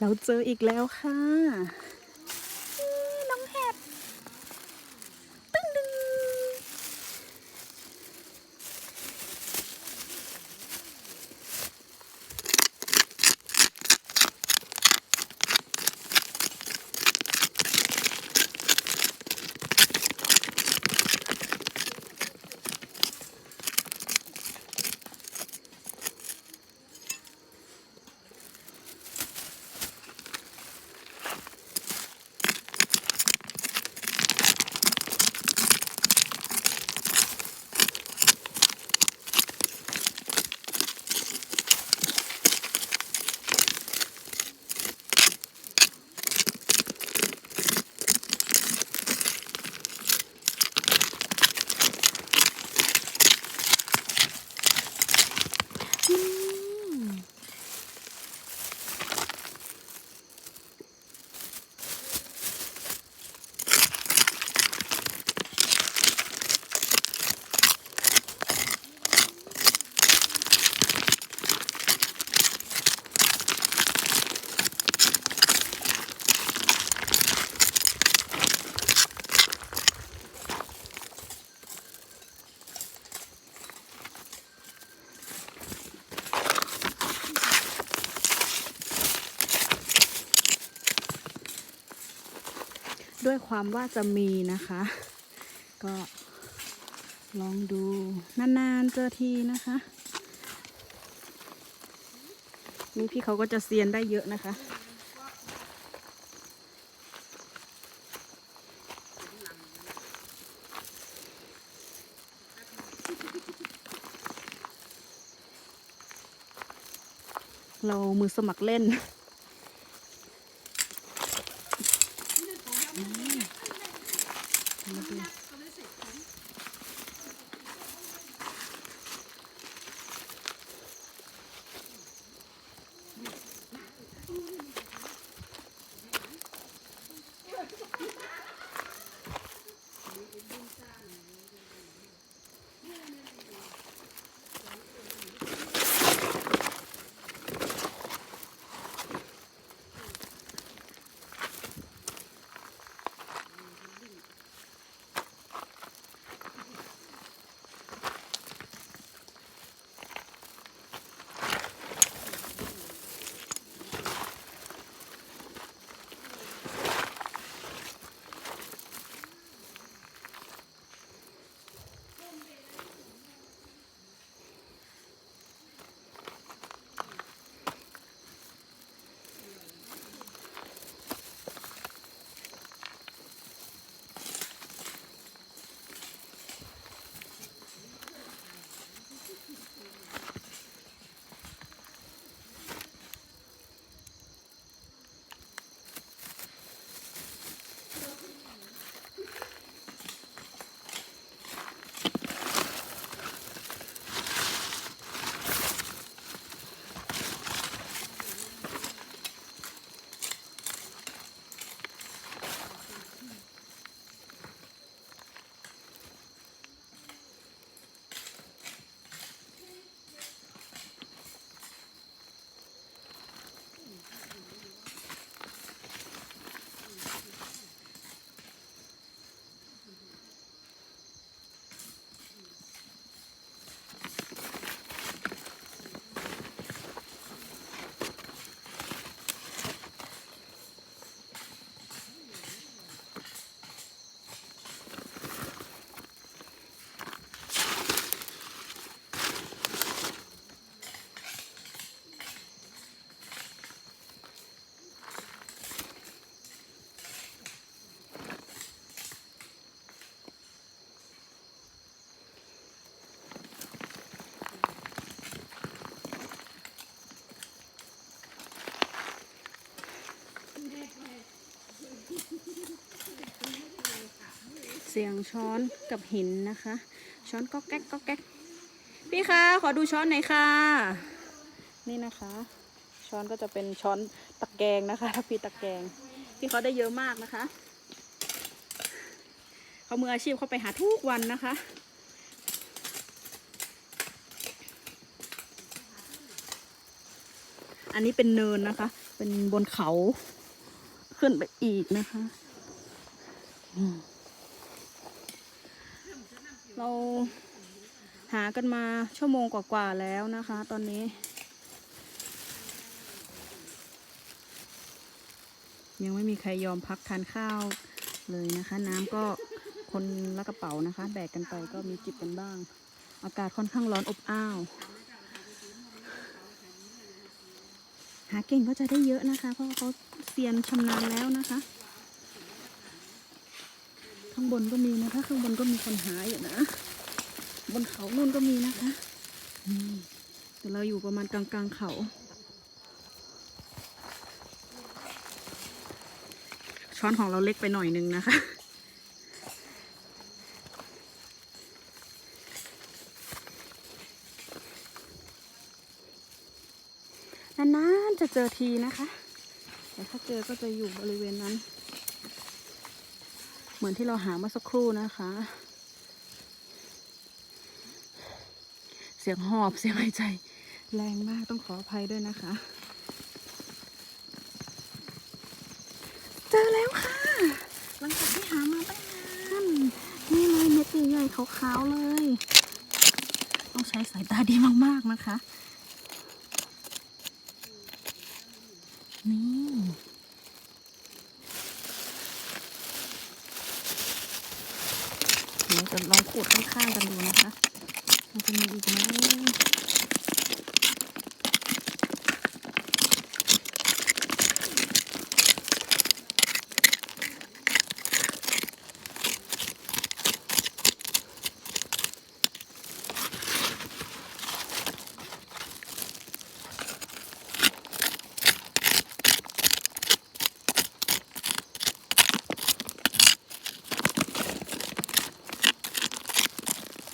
เราเจออีกแล้วค่ะ ด้วยความว่าจะมีนะคะ ก็ลองดูนานๆเจอทีนะคะ นี่พี่เขาก็จะเซียนได้เยอะนะคะ เรามือสมัครเล่น เสียงช้อนกับหินนะคะ ช้อนก็แก๊กก็แก๊กพี่คะขอดูช้อนหน่อยค่ะ นี่นะคะ ช้อนก็จะเป็นช้อนตะแกรงนะคะถ้าพี่ตะแกรงพี่เขาได้เยอะมากนะคะเขามืออาชีพเขาไปหาทุกวันนะคะอันนี้เป็นเนินนะคะ เป็นบนเขา ขึ้นไปอีกนะคะเราหากันมาชั่วโมงกว่าๆแล้วนะคะ ตอนนี้ ยังไม่มีใครยอมพักทานข้าวเลยนะคะ น้ำก็คนละกระเป๋านะคะ แบกกันไปก็มีจิบกันบ้าง อากาศค่อนข้างร้อนอบอ้าว หาเก่งก็จะได้เยอะนะคะ เพราะเขาเซียนชำนาญแล้วนะคะ ข้างบนก็มีนะคะ ข้างบนก็มีคนหาอยู่นะ บนเขานู่นก็มีนะคะแต่เราอยู่ประมาณกลางๆเขา ช้อนของเราเล็กไปหน่อยนึงนะคะ นานๆจะเจอทีนะคะ แต่ถ้าเจอก็จะอยู่บริเวณนั้น เหมือนที่เราหาเมื่อสักครู่นะคะ เสียงหอบเสียงหายใจ แรงมากต้องขออภัยด้วยนะคะ เจอแล้วค่ะ หลังจากที่หามาตั้งนานนี่เลยเม็ดใหญ่ๆขาวๆเลย ต้องใช้สายตาดีมากๆนะคะ นี่เดี๋ยวจะลองขูดข้างๆกันดูนะคะ มันจะมีอีกไหม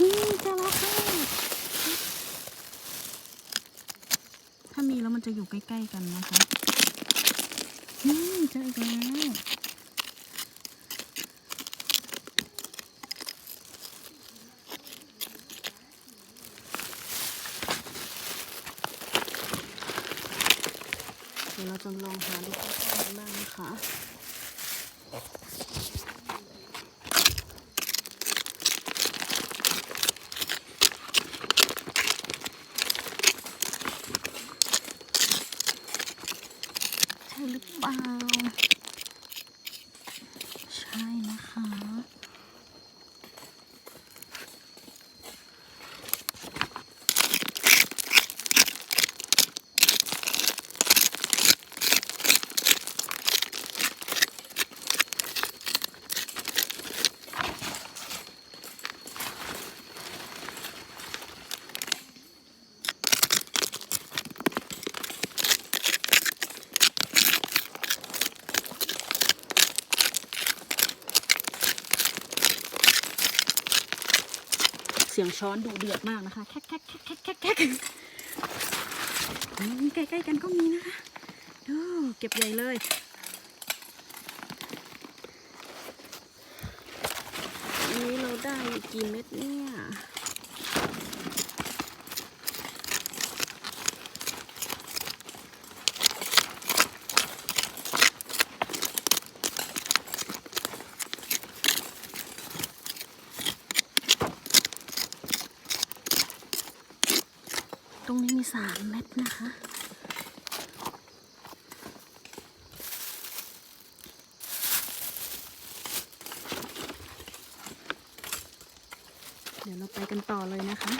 นี่เจอแล้วค่ะ ถ้ามีแล้วมันจะอยู่ใกล้ๆกันนะคะนี่เจออีกแล้วเดี๋ยวเราจะลองหาดูข้างๆกันบ้างนะคะ ใช่หรือเปล่า ใช่นะคะ เสียงช้อนดูเดือดมากนะคะแคกแคกแคกแคกแคกใกล้ๆกันก็มีนะคะดูเก็บใหญ่เลยอันนี้เราได้กี่เม็ดเนี่ย ตรงนี้มีสามเม็ ดนะคะ เดี๋ยวเราไปกันต่อเลยนะคะ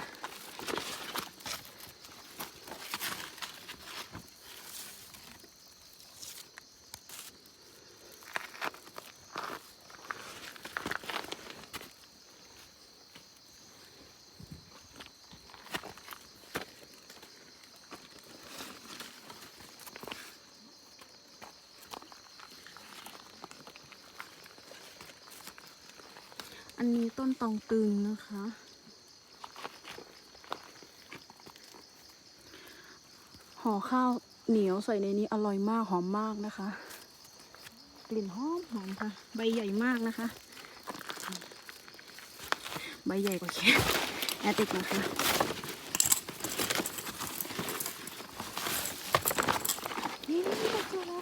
อันนี้ต้นตองตึงนะคะ ห่อข้าวเหนียวใส่ในนี้อร่อยมากหอมมากนะคะ กลิ่นหอมหอมค่ะ ใบใหญ่มากนะคะ ใบใหญ่กว่าแค่แอตติกนะคะ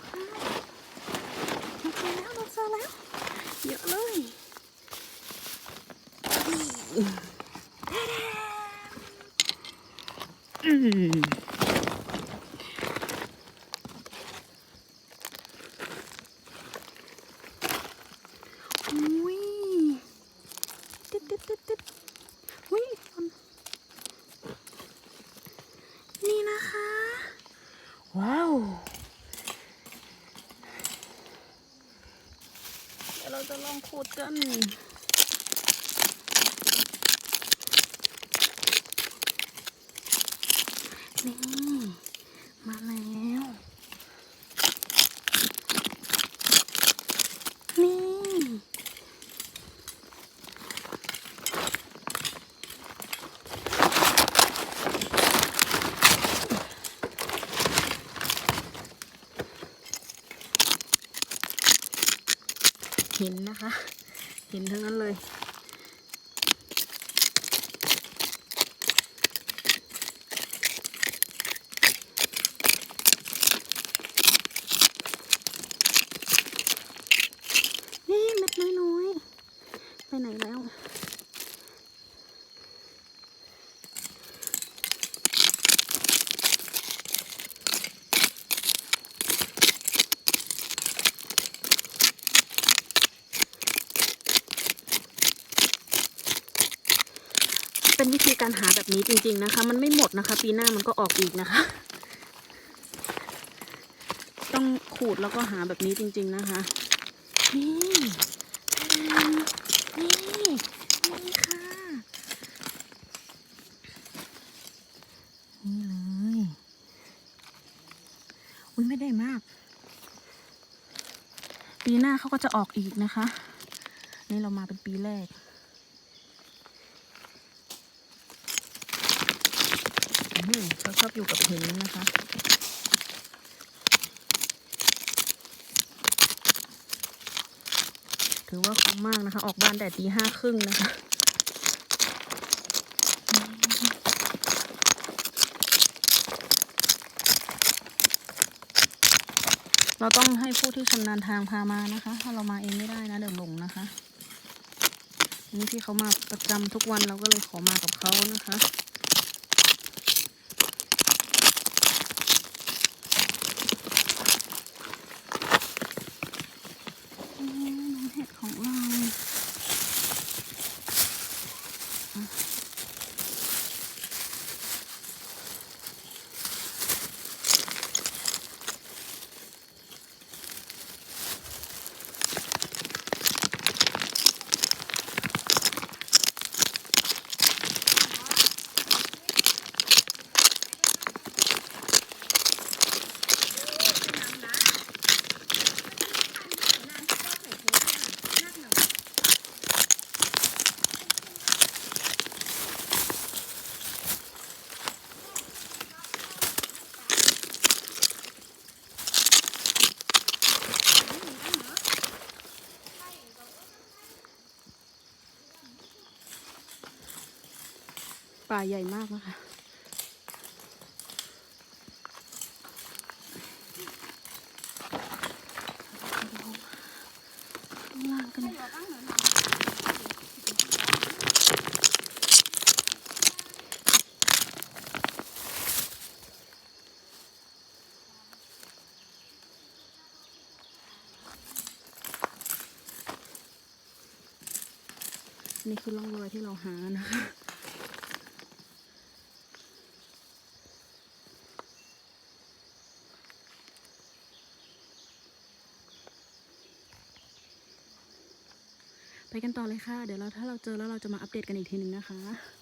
ค่ะเราเจอแล้วเราเจอแล้ว เยอะเลยอืมอุ้ยติดติดติดติดอุ้ยมันนี่นะคะ ว้าว เดี๋ยว เราจะลองขูดกัน นี่ มาแล้ว นี่ หินนะคะ หินทั้งนั้นเลย นี่เม็ดน้อยๆ ไปไหนแล้ว เป็นวิธีการหาแบบนี้จริง ๆนะคะ มันไม่หมดนะคะ ปีหน้ามันก็ออกอีกนะคะ ต้องขูดแล้วก็หาแบบนี้จริง ๆนะคะ นี่นี่นี่ค่ะนี่เลยอุ้ยไม่ได้มาก ปีหน้าเขาก็จะออกอีกนะคะ นี่เรามาเป็นปีแรก อืม เขาชอบอยู่กับหินนะคะ ถือว่าคุ้มมากนะคะ ออกบ้านแต่ตีห้าครึ่งนะคะเราต้องให้ผู้ที่ชำนาญทางพามานะคะ ถ้าเรามาเองไม่ได้นะเดี๋ยวหลงนะคะ นี่ที่เขามาประจำทุกวันเราก็เลยขอมากับเขานะคะ ป่าใหญ่มากนะคะข้างล่างกันนี่คือร่องรอยที่เราหานะคะ กันต่อเลยค่ะ เดี๋ยวเราถ้าเราเจอแล้วเราจะมาอัปเดตกันอีกทีหนึ่งนะคะ